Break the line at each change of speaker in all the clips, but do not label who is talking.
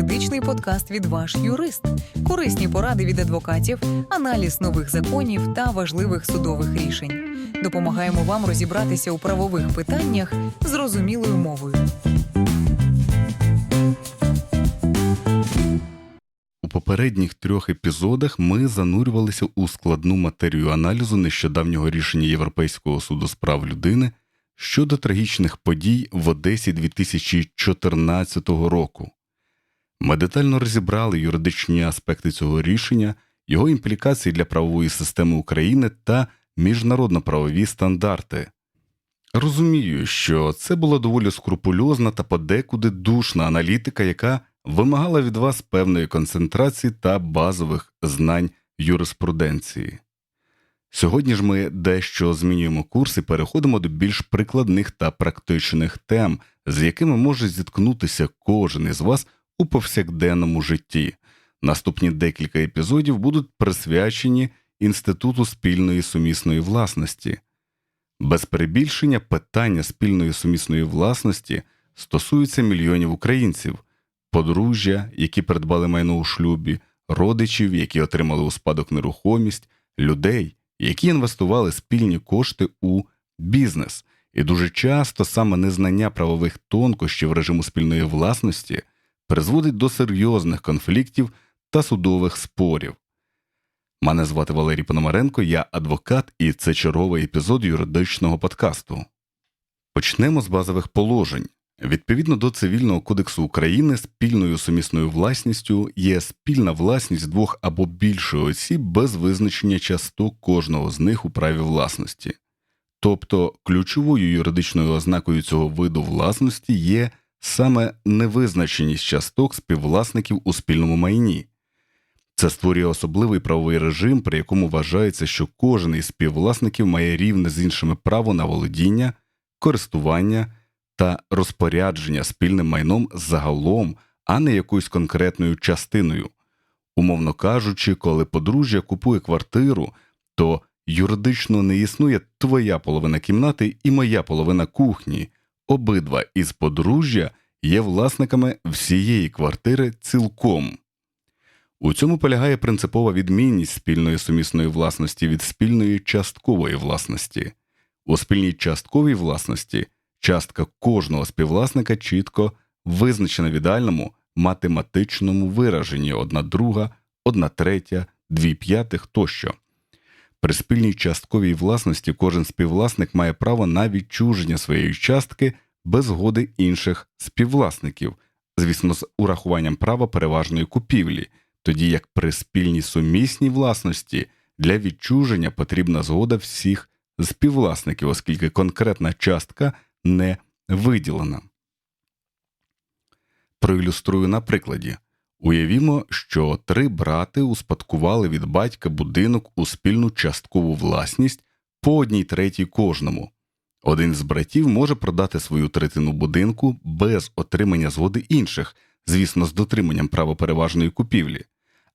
юридичний подкаст від ваш юрист, корисні поради від адвокатів, аналіз нових законів та важливих судових рішень. Допомагаємо вам розібратися у правових питаннях зрозумілою мовою.
У попередніх трьох епізодах ми занурювалися у складну матерію аналізу нещодавнього рішення Європейського суду з прав людини щодо трагічних подій в Одесі 2014 року. Ми детально розібрали юридичні аспекти цього рішення, його імплікації для правової системи України та міжнародно-правові стандарти. Розумію, що це була доволі скрупульозна та подекуди душна аналітика, яка вимагала від вас певної концентрації та базових знань юриспруденції. Сьогодні ж ми дещо змінюємо курс і переходимо до більш прикладних та практичних тем, з якими може зіткнутися кожен із вас у повсякденному житті. Наступні декілька епізодів будуть присвячені Інституту спільної сумісної власності. Без перебільшення питання спільної сумісної власності стосуються мільйонів українців, подружжя, які придбали майно у шлюбі, родичів, які отримали у спадок нерухомість, людей, які інвестували спільні кошти у бізнес, і дуже часто саме незнання правових тонкощів режиму спільної власності призводить до серйозних конфліктів та судових спорів. Мене звати Валерій Пономаренко, я адвокат, і це черговий епізод юридичного подкасту. Почнемо з базових положень. Відповідно до Цивільного кодексу України, спільною сумісною власністю є спільна власність двох або більше осіб без визначення часток кожного з них у праві власності. Тобто ключовою юридичною ознакою цього виду власності є саме невизначеність часток співвласників у спільному майні. Це створює особливий правовий режим, при якому вважається, що кожен із співвласників має рівне з іншими право на володіння, користування та розпорядження спільним майном загалом, а не якоюсь конкретною частиною. Умовно кажучи, коли подружжя купує квартиру, то юридично не існує твоя половина кімнати і моя половина кухні. Обидва із подружжя є власниками всієї квартири цілком. У цьому полягає принципова відмінність спільної сумісної власності від спільної часткової власності. У спільній частковій власності частка кожного співвласника чітко визначена в ідеальному математичному вираженні одна друга, одна третя, дві п'ятих тощо. При спільній частковій власності кожен співвласник має право на відчуження своєї частки без згоди інших співвласників, звісно, з урахуванням права переважної купівлі, тоді як при спільній сумісній власності для відчуження потрібна згода всіх співвласників, оскільки конкретна частка не виділена. Проілюструю на прикладі. Уявімо, що три брати успадкували від батька будинок у спільну часткову власність по одній третій кожному. Один з братів може продати свою третину будинку без отримання згоди інших, звісно, з дотриманням права переважної купівлі.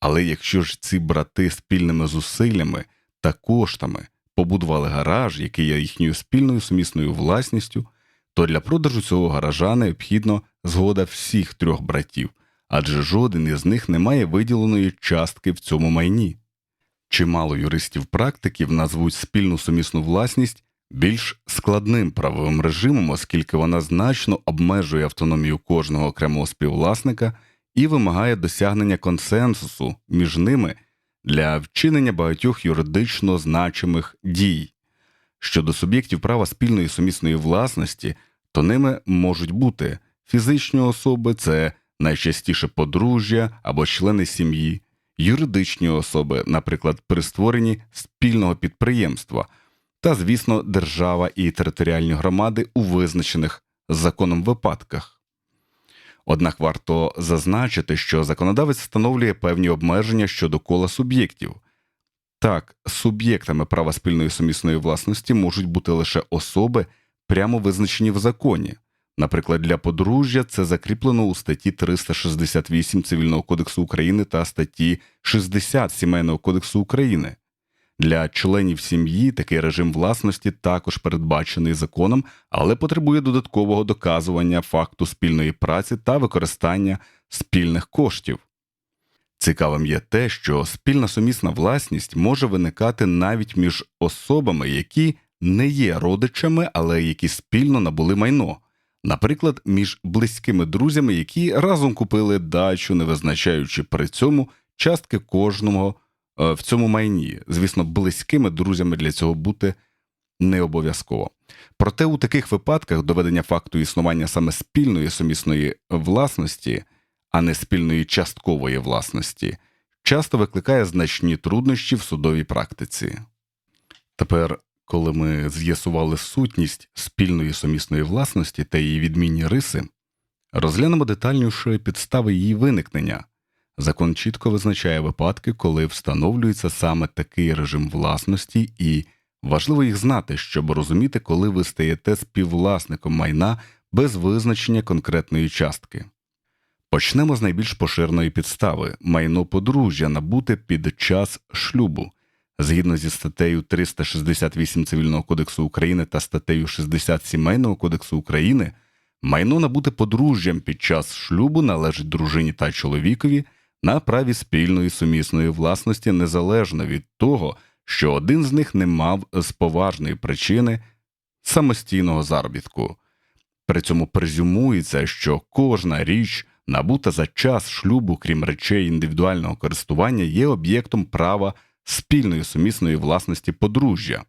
Але якщо ж ці брати спільними зусиллями та коштами побудували гараж, який є їхньою спільною сумісною власністю, то для продажу цього гаража необхідно згода всіх трьох братів, адже жоден із них не має виділеної частки в цьому майні. Чимало юристів-практиків назвуть спільну сумісну власність більш складним правовим режимом, оскільки вона значно обмежує автономію кожного окремого співвласника і вимагає досягнення консенсусу між ними для вчинення багатьох юридично значимих дій. Щодо суб'єктів права спільної сумісної власності, то ними можуть бути фізичні особи, це найчастіше подружжя або члени сім'ї, юридичні особи, наприклад, при створенні спільного підприємства, та, звісно, держава і територіальні громади у визначених законом випадках. Однак варто зазначити, що законодавець встановлює певні обмеження щодо кола суб'єктів. Так, суб'єктами права спільної сумісної власності можуть бути лише особи, прямо визначені в законі. Наприклад, для подружжя це закріплено у статті 368 Цивільного кодексу України та статті 60 Сімейного кодексу України. Для членів сім'ї такий режим власності також передбачений законом, але потребує додаткового доказування факту спільної праці та використання спільних коштів. Цікавим є те, що спільна сумісна власність може виникати навіть між особами, які не є родичами, але які спільно набули майно. Наприклад, між близькими друзями, які разом купили дачу, не визначаючи при цьому частки кожного в цьому майні. Звісно, близькими друзями для цього бути не обов'язково. Проте у таких випадках доведення факту існування саме спільної сумісної власності, а не спільної часткової власності, часто викликає значні труднощі в судовій практиці. Тепер, коли ми з'ясували сутність спільної сумісної власності та її відмінні риси, розглянемо детальніше підстави її виникнення. Закон чітко визначає випадки, коли встановлюється саме такий режим власності, і важливо їх знати, щоб розуміти, коли ви стаєте співвласником майна без визначення конкретної частки. Почнемо з найбільш поширеної підстави майно подружжя набуте під час шлюбу. Згідно зі статтею 368 Цивільного кодексу України та статтею 60 Сімейного кодексу України, майно набуте подружжям під час шлюбу належить дружині та чоловікові на праві спільної сумісної власності незалежно від того, що один з них не мав з поважної причини самостійного заробітку. При цьому презюмується, що кожна річ, набута за час шлюбу, крім речей індивідуального користування, є об'єктом права спільної сумісної власності подружжя.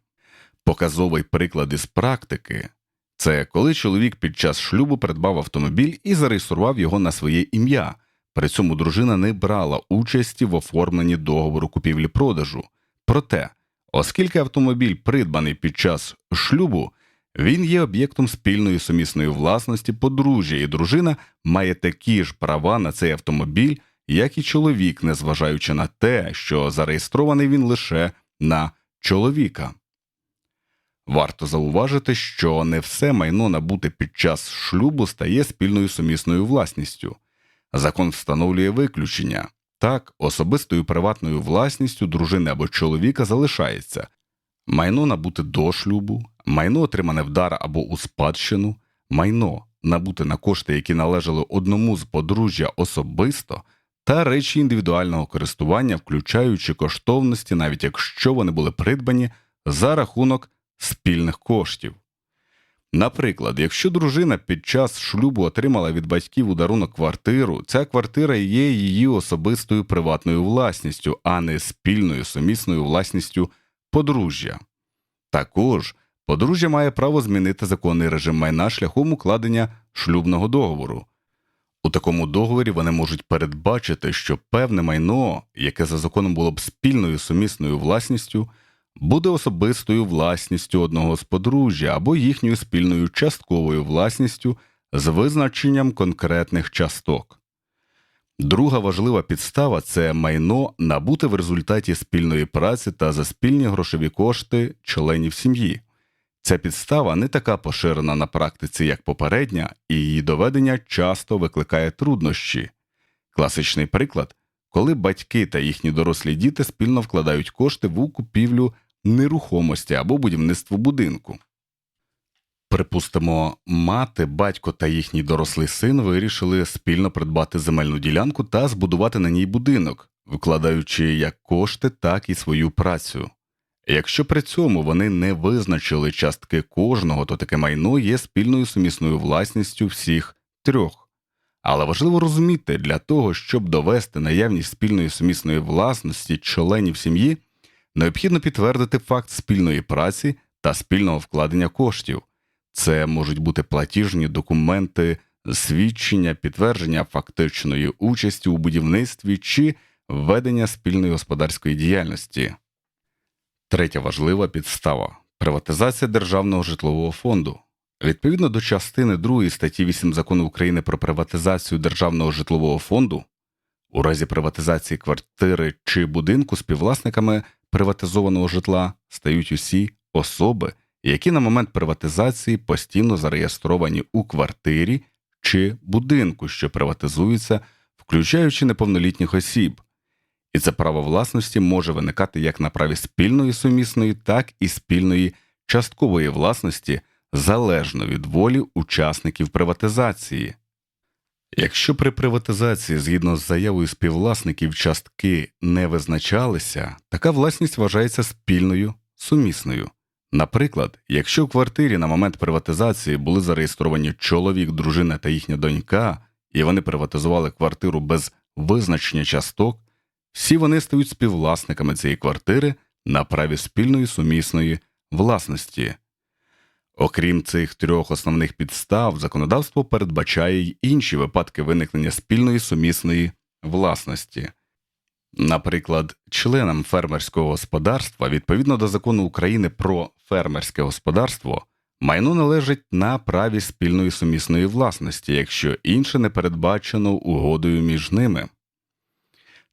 Показовий приклад із практики це коли чоловік під час шлюбу придбав автомобіль і зареєстрував його на своє ім'я. При цьому дружина не брала участі в оформленні договору купівлі-продажу. Проте, оскільки автомобіль придбаний під час шлюбу, він є об'єктом спільної сумісної власності подружжя, і дружина має такі ж права на цей автомобіль, як і чоловік, незважаючи на те, що зареєстрований він лише на чоловіка. Варто зауважити, що не все майно набуте під час шлюбу стає спільною сумісною власністю. Закон встановлює виключення. Так, особистою приватною власністю дружини або чоловіка залишається майно набуте до шлюбу, майно отримане в дар або у спадщину, майно набуте на кошти, які належали одному з подружжя особисто, та речі індивідуального користування, включаючи коштовності, навіть якщо вони були придбані за рахунок спільних коштів. Наприклад, якщо дружина під час шлюбу отримала від батьків у дарунок квартиру, ця квартира є її особистою приватною власністю, а не спільною сумісною власністю подружжя. Також подружжя має право змінити законний режим майна шляхом укладення шлюбного договору. У такому договорі вони можуть передбачити, що певне майно, яке за законом було б спільною сумісною власністю, буде особистою власністю одного з подружжя або їхньою спільною частковою власністю з визначенням конкретних часток. Друга важлива підстава це майно набуте в результаті спільної праці та за спільні грошові кошти членів сім'ї. Ця підстава не така поширена на практиці, як попередня, і її доведення часто викликає труднощі. Класичний приклад коли батьки та їхні дорослі діти спільно вкладають кошти в купівлю нерухомості або будівництво будинку. Припустимо, мати, батько та їхній дорослий син вирішили спільно придбати земельну ділянку та збудувати на ній будинок, викладаючи як кошти, так і свою працю. Якщо при цьому вони не визначили частки кожного, то таке майно є спільною сумісною власністю всіх трьох. Але важливо розуміти, для того, щоб довести наявність спільної сумісної власності членів сім'ї, необхідно підтвердити факт спільної праці та спільного вкладення коштів. Це можуть бути платіжні документи, свідчення, підтвердження фактичної участі у будівництві чи ведення спільної господарської діяльності. Третя важлива підстава приватизація Державного житлового фонду. Відповідно до частини 2 статті 8 закону України про приватизацію Державного житлового фонду, у разі приватизації квартири чи будинку співвласниками приватизованого житла стають усі особи, які на момент приватизації постійно зареєстровані у квартирі чи будинку, що приватизуються, включаючи неповнолітніх осіб. І це право власності може виникати як на праві спільної сумісної, так і спільної часткової власності залежно від волі учасників приватизації. Якщо при приватизації згідно з заявою співвласників частки не визначалися, така власність вважається спільною сумісною. Наприклад, якщо в квартирі на момент приватизації були зареєстровані чоловік, дружина та їхня донька, і вони приватизували квартиру без визначення часток, всі вони стають співвласниками цієї квартири на праві спільної сумісної власності. Окрім цих трьох основних підстав, законодавство передбачає й інші випадки виникнення спільної сумісної власності. Наприклад, членам фермерського господарства відповідно до закону України про фермерське господарство майно належить на праві спільної сумісної власності, якщо інше не передбачено угодою між ними.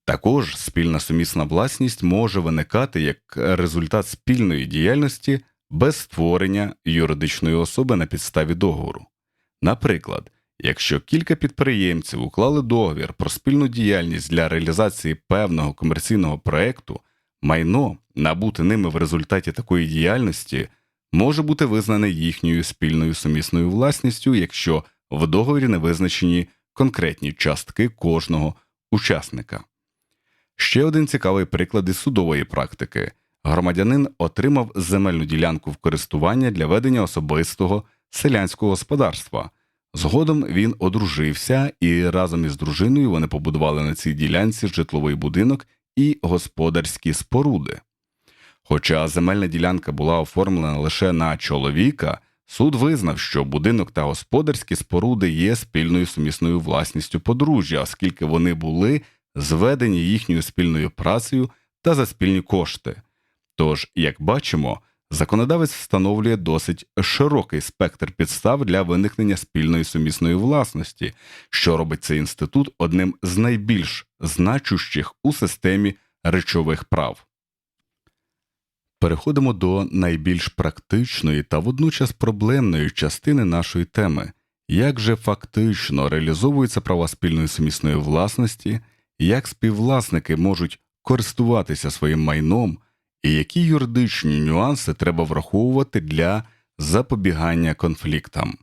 Також спільна сумісна власність може виникати як результат спільної діяльності без створення юридичної особи на підставі договору. Наприклад, якщо кілька підприємців уклали договір про спільну діяльність для реалізації певного комерційного проекту, майно, набуте ними в результаті такої діяльності, може бути визнане їхньою спільною сумісною власністю, якщо в договорі не визначені конкретні частки кожного учасника. Ще один цікавий приклад із судової практики. Громадянин отримав земельну ділянку в користування для ведення особистого селянського господарства. Згодом він одружився, і разом із дружиною вони побудували на цій ділянці житловий будинок і господарські споруди. Хоча земельна ділянка була оформлена лише на чоловіка, суд визнав, що будинок та господарські споруди є спільною сумісною власністю подружжя, оскільки вони були зведені їхньою спільною працею та за спільні кошти. Тож, як бачимо, законодавець встановлює досить широкий спектр підстав для виникнення спільної сумісної власності, що робить цей інститут одним з найбільш значущих у системі речових прав. Переходимо до найбільш практичної та водночас проблемної частини нашої теми. Як же фактично реалізовуються права спільної сумісної власності, як співвласники можуть користуватися своїм майном, і які юридичні нюанси треба враховувати для запобігання конфліктам.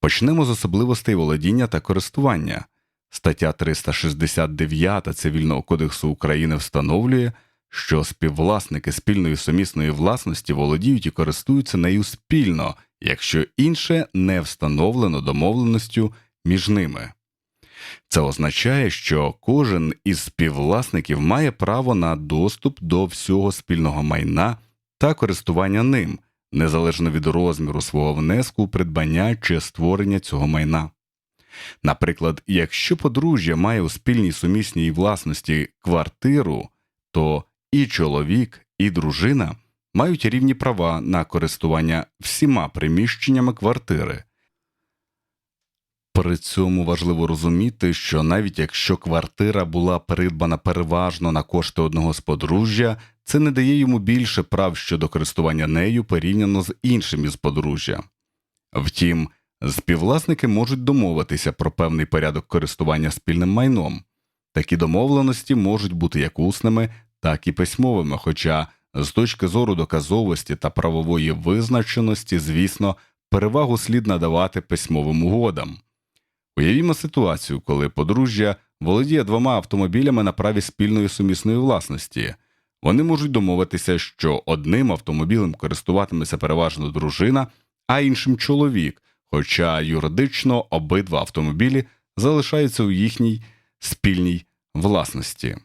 Почнемо з особливостей володіння та користування. Стаття 369 Цивільного кодексу України встановлює, що співвласники спільної сумісної власності володіють і користуються нею спільно, якщо інше не встановлено домовленостю між ними. Це означає, що кожен із співвласників має право на доступ до всього спільного майна та користування ним, незалежно від розміру свого внеску придбання чи створення цього майна. Наприклад, якщо подружжя має у спільній сумісній власності квартиру, то і чоловік, і дружина мають рівні права на користування всіма приміщеннями квартири. При цьому важливо розуміти, що навіть якщо квартира була придбана переважно на кошти одного з подружжя, це не дає йому більше прав щодо користування нею порівняно з іншим із подружжя. Втім, співвласники можуть домовитися про певний порядок користування спільним майном. Такі домовленості можуть бути як усними, так і письмовими, хоча з точки зору доказовості та правової визначеності, звісно, перевагу слід надавати письмовим угодам. Уявімо ситуацію, коли подружжя володіє двома автомобілями на праві спільної сумісної власності. Вони можуть домовитися, що одним автомобілем користуватиметься переважно дружина, а іншим чоловік, хоча юридично обидва автомобілі залишаються у їхній спільній власності.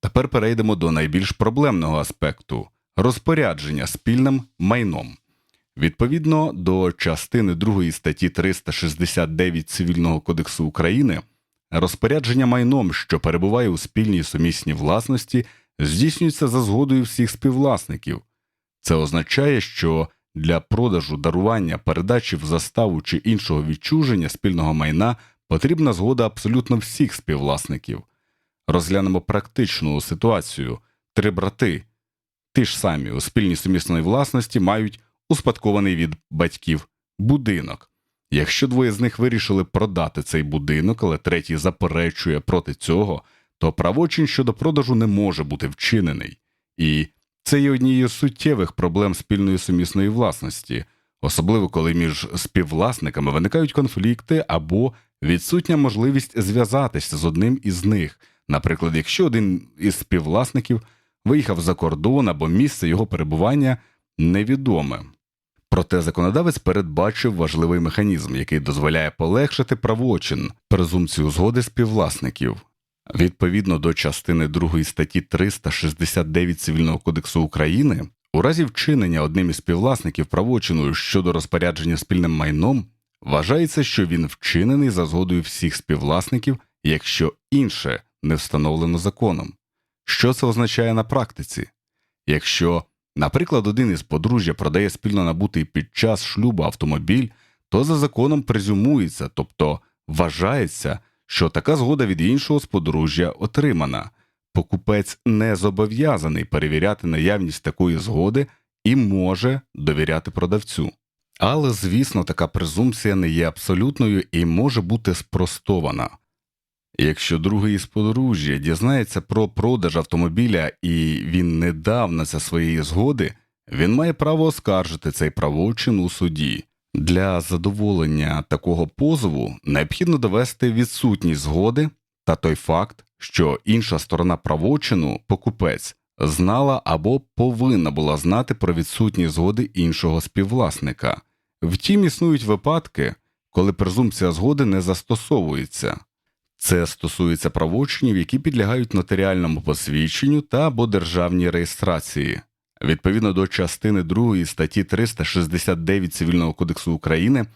Тепер перейдемо до найбільш проблемного аспекту розпорядження спільним майном. Відповідно до частини 2 статті 369 Цивільного кодексу України, розпорядження майном, що перебуває у спільній сумісній власності, здійснюється за згодою всіх співвласників. Це означає, що для продажу, дарування, передачі в заставу чи іншого відчуження спільного майна потрібна згода абсолютно всіх співвласників. Розглянемо практичну ситуацію: три брати, ті ж самі у спільній сумісної власності мають успадкований від батьків будинок. Якщо двоє з них вирішили продати цей будинок, але третій заперечує проти цього, то правочин щодо продажу не може бути вчинений. І це є однією з суттєвих проблем спільної сумісної власності, особливо коли між співвласниками виникають конфлікти або відсутня можливість зв'язатися з одним із них. Наприклад, якщо один із співвласників виїхав за кордон або місце його перебування невідоме. Проте законодавець передбачив важливий механізм, який дозволяє полегшити правочин презумпцію згоди співвласників. Відповідно до частини 2 статті 369 Цивільного кодексу України, у разі вчинення одним із співвласників правочину щодо розпорядження спільним майном, вважається, що він вчинений за згодою всіх співвласників, якщо інше не встановлено законом. Що це означає на практиці? Якщо, наприклад, один із подружжя продає спільно набутий під час шлюбу автомобіль, то за законом презюмується, тобто вважається, що така згода від іншого з подружжя отримана. Покупець не зобов'язаний перевіряти наявність такої згоди і може довіряти продавцю. Але, звісно, така презумпція не є абсолютною і може бути спростована. Якщо другий із подружжя дізнається про продаж автомобіля і він не дав на це своєї згоди, він має право оскаржити цей правочин у суді. Для задоволення такого позову необхідно довести відсутність згоди та той факт, що інша сторона правочину, покупець, знала або повинна була знати про відсутність згоди іншого співвласника. Втім, існують випадки, коли презумпція згоди не застосовується. Це стосується правочинів, які підлягають нотаріальному посвідченню та або державній реєстрації. Відповідно до частини 2 статті 369 Цивільного кодексу України,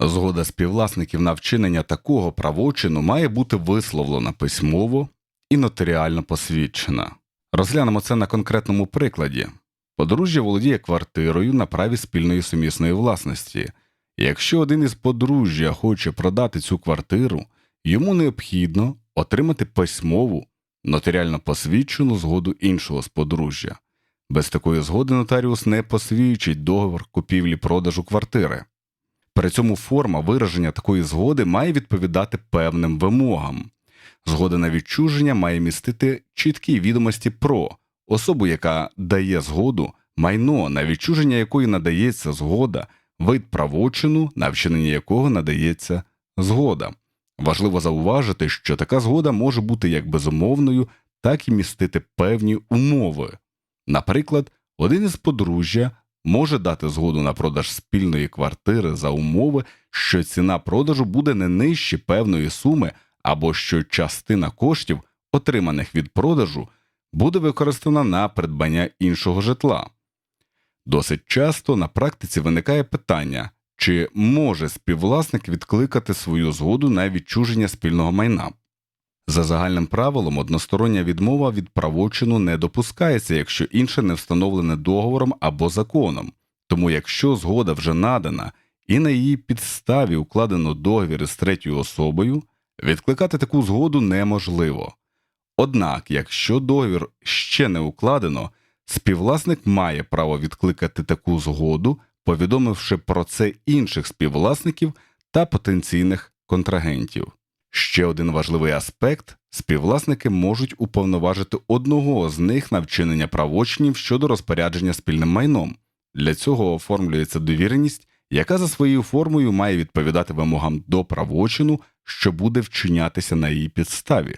згода співвласників на вчинення такого правочину має бути висловлена письмово і нотаріально посвідчена. Розглянемо це на конкретному прикладі. Подружжя володіє квартирою на праві спільної сумісної власності. Якщо один із подружжя хоче продати цю квартиру, йому необхідно отримати письмову, нотаріально посвідчену згоду іншого з подружжя. Без такої згоди нотаріус не посвідчить договор купівлі-продажу квартири. При цьому форма вираження такої згоди має відповідати певним вимогам. Згода на відчуження має містити чіткі відомості про особу, яка дає згоду, майно, на відчуження якої надається згода, вид правочину, на вчинення якого надається згода. Важливо зауважити, що така згода може бути як безумовною, так і містити певні умови. Наприклад, один із подружжя може дати згоду на продаж спільної квартири за умови, що ціна продажу буде не нижче певної суми, або що частина коштів, отриманих від продажу, буде використана на придбання іншого житла. Досить часто на практиці виникає питання, чи може співвласник відкликати свою згоду на відчуження спільного майна. За загальним правилом, одностороння відмова від правочину не допускається, якщо інше не встановлене договором або законом. Тому, якщо згода вже надана і на її підставі укладено договір із третьою особою, відкликати таку згоду неможливо. Однак, якщо договір ще не укладено, співвласник має право відкликати таку згоду, повідомивши про це інших співвласників та потенційних контрагентів. Ще один важливий аспект співвласники можуть уповноважити одного з них на вчинення правочинів щодо розпорядження спільним майном. Для цього оформлюється довіреність, яка за своєю формою має відповідати вимогам до правочину, що буде вчинятися на її підставі.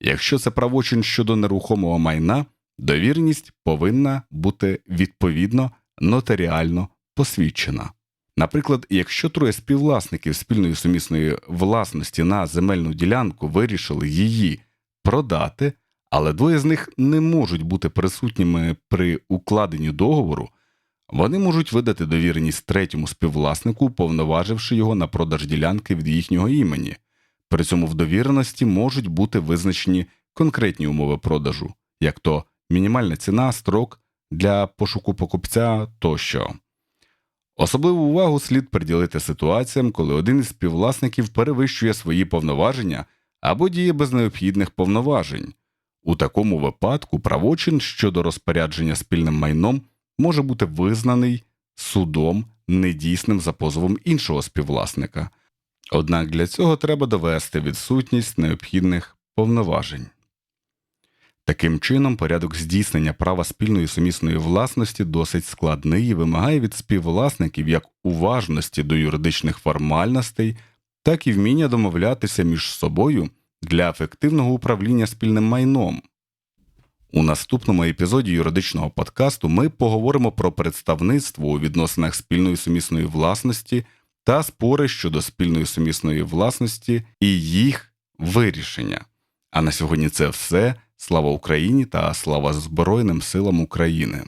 Якщо це правочин щодо нерухомого майна, довіреність повинна бути відповідно нотаріально посвідчена. Наприклад, якщо троє співвласників спільної сумісної власності на земельну ділянку вирішили її продати, але двоє з них не можуть бути присутніми при укладенні договору, вони можуть видати довіреність третьому співвласнику, повноваживши його на продаж ділянки від їхнього імені. При цьому в довіреності можуть бути визначені конкретні умови продажу, як то мінімальна ціна, строк для пошуку покупця тощо. Особливу увагу слід приділити ситуаціям, коли один із співвласників перевищує свої повноваження або діє без необхідних повноважень. У такому випадку правочин щодо розпорядження спільним майном може бути визнаний судом недійсним за позовом іншого співвласника. Однак для цього треба довести відсутність необхідних повноважень. Таким чином, порядок здійснення права спільної сумісної власності досить складний і вимагає від співвласників як уважності до юридичних формальностей, так і вміння домовлятися між собою для ефективного управління спільним майном. У наступному епізоді юридичного подкасту ми поговоримо про представництво у відносинах спільної сумісної власності та спори щодо спільної сумісної власності і їх вирішення. А на сьогодні це все. Слава Україні та слава Збройним силам України!